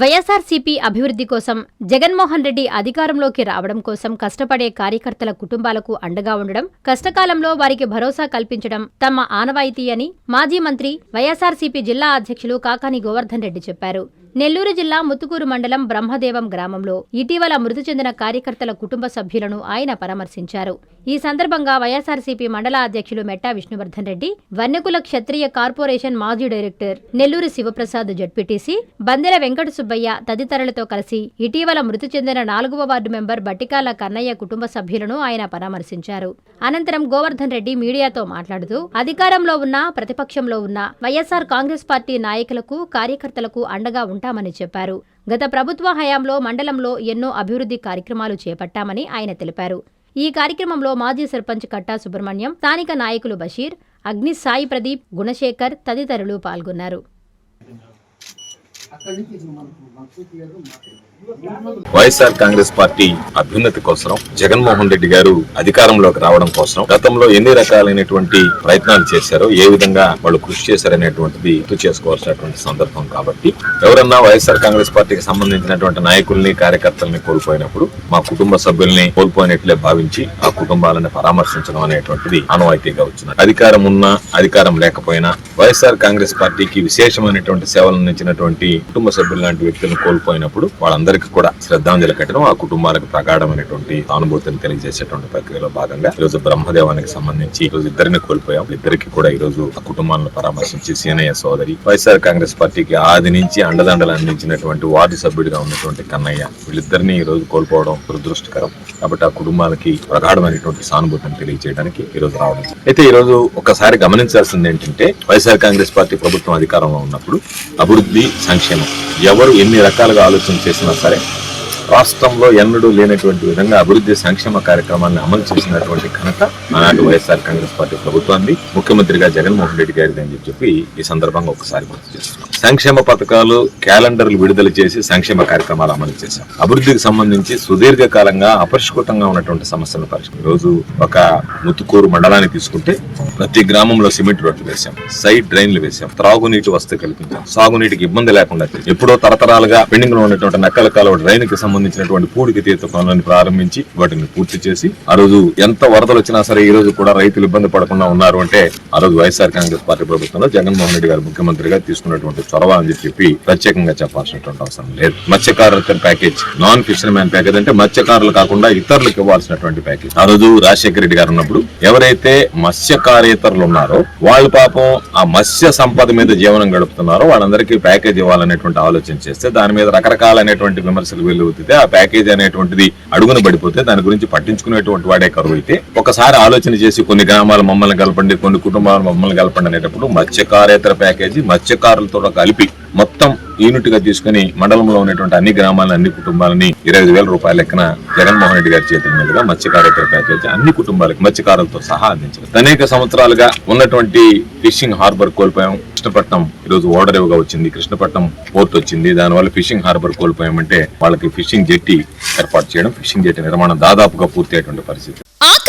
వైఎస్ఆర్సీపీ అభివృద్ధి కోసం జగన్మోహన్ రెడ్డి అధికారంలోకి రావడం కోసం కష్టపడే కార్యకర్తల కుటుంబాలకు అండగా ఉండడం కష్టకాలంలో వారికి భరోసా కల్పించడం తమ ఆనవాయితీ అని మాజీ మంత్రి వైఎస్ఆర్సీపీ జిల్లా అధ్యక్షులు కాకాని గోవర్ధన్ రెడ్డి చెప్పారు. నెల్లూరు జిల్లా ముత్తుకూరు మండలం బ్రహ్మదేవం గ్రామంలో ఇటీవల మృతి చెందిన కార్యకర్తల కుటుంబ సభ్యులను ఆయన పరామర్శించారు. ఈ సందర్భంగా వైఎస్ఆర్సీపీ మండల అధ్యక్షులు మెట్టా విష్ణువర్ధన్ రెడ్డి వన్యకుల క్షత్రియ కార్పొరేషన్ మాజీ డైరెక్టర్ నెల్లూరు శివప్రసాద్ జడ్పీటీసీ బందెల వెంకట సుబ్బయ్య తదితరులతో కలిసి ఇటీవల మృతి చెందిన నాలుగవ వార్డు మెంబర్ బట్టికాల కన్నయ్య కుటుంబ సభ్యులను ఆయన పరామర్శించారు. అనంతరం గోవర్ధన్ రెడ్డి మీడియాతో మాట్లాడుతూ అధికారంలో ఉన్న ప్రతిపక్షంలో ఉన్న వైఎస్ఆర్ కాంగ్రెస్ పార్టీ నాయకులకు కార్యకర్తలకు అండగా ఉంటారు ఉంటామని చెప్పారు. గత ప్రభుత్వ హయాంలో మండలంలో ఎన్నో అభివృద్ధి కార్యక్రమాలు చేపట్టామని ఆయన తెలిపారు. ఈ కార్యక్రమంలో మాజీ సర్పంచ్ కట్టా సుబ్రహ్మణ్యం స్థానిక నాయకులు బషీర్ అగ్ని సాయి ప్రదీప్ గుణశేఖర్ తదితరులు పాల్గొన్నారు. వైఎస్ఆర్ కాంగ్రెస్ పార్టీ అభ్యున్నతి కోసం జగన్మోహన్ రెడ్డి గారు అధికారంలోకి రావడం కోసం గతంలో ఎన్ని రకాలైనటువంటి ప్రయత్నాలు చేశారో ఏ విధంగా వాళ్ళు కృషి చేశారనేటువంటిది గుర్తు చేసుకోవాల్సినటువంటి సందర్భం కాబట్టి ఎవరన్నా వైఎస్ఆర్ కాంగ్రెస్ పార్టీకి సంబంధించినటువంటి నాయకుల్ని కార్యకర్తల్ని కోల్పోయినప్పుడు మా కుటుంబ సభ్యుల్ని కోల్పోయినట్లే భావించి ఆ కుటుంబాలను పరామర్శించడం అనేటువంటిది ఆనవాయితీగా వచ్చింది. అధికారం ఉన్నా అధికారం లేకపోయినా వైఎస్ఆర్ కాంగ్రెస్ పార్టీకి విశేషమైనటువంటి సేవలు అందించినటువంటి కుటుంబ సభ్యులు లాంటి వ్యక్తులను కోల్పోయినప్పుడు వాళ్ళందరికీ కూడా శ్రద్ధాంజలి కట్టడం ఆ కుటుంబాలకు ప్రగాఢమైనటువంటి సానుభూతిని తెలియజేసేటువంటి ప్రక్రియలో భాగంగా ఈ రోజు బ్రహ్మదేవానికి సంబంధించి ఈ రోజు ఇద్దరిని కోల్పోయాం. ఇద్దరికి కూడా ఈ రోజు ఆ కుటుంబాలను పరామర్శించి సీనయ్య సోదరి వైఎస్ఆర్ కాంగ్రెస్ పార్టీకి ఆది నుంచి అండదండలు అందించినటువంటి వార్డు సభ్యుడిగా ఉన్నటువంటి కన్నయ్య వీళ్ళిద్దరిని ఈ రోజు కోల్పోవడం దురదృష్టకరం. కాబట్టి ఆ కుటుంబాలకి ప్రగాఢమైనటువంటి సానుభూతిని తెలియజేయడానికి ఈ రోజు రావడం అయితే ఈ రోజు ఒకసారి గమనించాల్సింది ఏంటంటే వైఎస్ఆర్ కాంగ్రెస్ పార్టీ ప్రభుత్వం అధికారంలో ఉన్నప్పుడు అభివృద్ధి సంక్షేమ ఎవరు ఎన్ని రకాలుగా ఆలోచన చేసినా సరే రాష్ట్రంలో ఎన్నడూ లేనటువంటి విధంగా అభివృద్ధి సంక్షేమ కార్యక్రమాన్ని అమలు చేసినటువంటి ఘనత ఆనాటి వైఎస్ఆర్ కాంగ్రెస్ పార్టీ ప్రభుత్వాన్ని ముఖ్యమంత్రిగా జగన్మోహన్ రెడ్డి గారిది అని చెప్పి ఈ సందర్భంగా ఒకసారి గుర్తు చేస్తున్నాం. సంక్షేమ పథకాలు క్యాలెండర్లు విడుదల చేసి సంక్షేమ కార్యక్రమాలు అమలు చేశాం. అభివృద్ధికి సంబంధించి సుదీర్ఘకాలంగా అపరిష్కృతంగా ఉన్నటువంటి సమస్యలను పరిష్కరి రోజు ఒక ముత్తుకూరు మండలాన్ని తీసుకుంటే ప్రతి గ్రామంలో సిమెంట్ రోడ్లు వేశాం సైడ్ డ్రైన్లు వేశాం త్రాగునీటి వసతి కల్పించాం. సాగునీటికి ఇబ్బంది లేకుండా ఎప్పుడో తరతరాలుగా పెండింగ్లో ఉన్నటువంటి నక్కల కాలువ డ్రైన్కి సంబంధించినటువంటి పూడికి తీర్త పనులను ప్రారంభించి వాటిని పూర్తి చేసి ఆ రోజు ఎంత వరదలు వచ్చినా సరే ఈ రోజు కూడా రైతులు ఇబ్బంది పడకుండా ఉన్నారు అంటే ఆ రోజు వైఎస్ఆర్ కాంగ్రెస్ పార్టీ ప్రభుత్వంలో జగన్మోహన్ రెడ్డి గారు ముఖ్యమంత్రిగా తీసుకున్నటువంటి చొరవ అని చెప్పి ప్రత్యేకంగా చెప్పాల్సినటువంటి అవసరం లేదు. మత్స్యకారుల package non fisherman package అంటే మత్స్యకారులు కాకుండా ఇతరులకు ఇవ్వాల్సినటువంటి ప్యాకేజ్. ఆ రోజు రాజశేఖర రెడ్డి గారు ఉన్నప్పుడు ఎవరైతే ఇతరులు ఉన్నారు. వాళ్ళు పాపం ఆ మత్స్య సంపద మీద జీవనం గడుపుతున్నారు. వాళ్ళందరికీ ప్యాకేజ్ ఇవ్వాలనేటువంటి ఆలోచన చేస్తే దాని మీద రకరకాలైనటువంటి విమర్శలు వెలువెత్తితే ఆ ప్యాకేజ్ అనేటువంటిది అడుగున పడిపోతే దాని గురించి పట్టించుకునేటువంటి వాడే కరువు అయితే ఒకసారి ఆలోచన చేసి కొన్ని గ్రామాలు మమ్మల్ని కలపండి కొన్ని కుటుంబాలు మమ్మల్ని కలపండి అనేటప్పుడు మత్స్యకారేతర ప్యాకేజీ మత్స్యకారులతో కలిపి మొత్తం యూనిట్గా తీసుకుని మండలంలో ఉన్నటువంటి అన్ని గ్రామాలను అన్ని కుటుంబాలని ఇరవై ఐదు వేల రూపాయల లెక్కన జగన్మోహన్ రెడ్డి గారి చేతుల మీదుగా మత్స్యకారేతర ప్యాకేజ్ అన్ని కుటుంబాలకు మత్స్యకారులతో సహా అందించారు. అనేక సంవత్సరాలుగా ఉన్నటువంటి ఫిషింగ్ హార్బర్ కోల్పోయాం. కృష్ణపట్నం ఈ రోజు ఓడరేవుగా వచ్చింది. కృష్ణపట్నం పోర్ట్ వచ్చింది. దానివల్ల ఫిషింగ్ హార్బర్ కోల్పోయామంటే వాళ్ళకి ఫిషింగ్ జెట్టి ఏర్పాటు చేయడం ఫిషింగ్ జెట్టి నిర్మాణం దాదాపుగా పూర్తి అయ్యేటువంటి పరిస్థితి.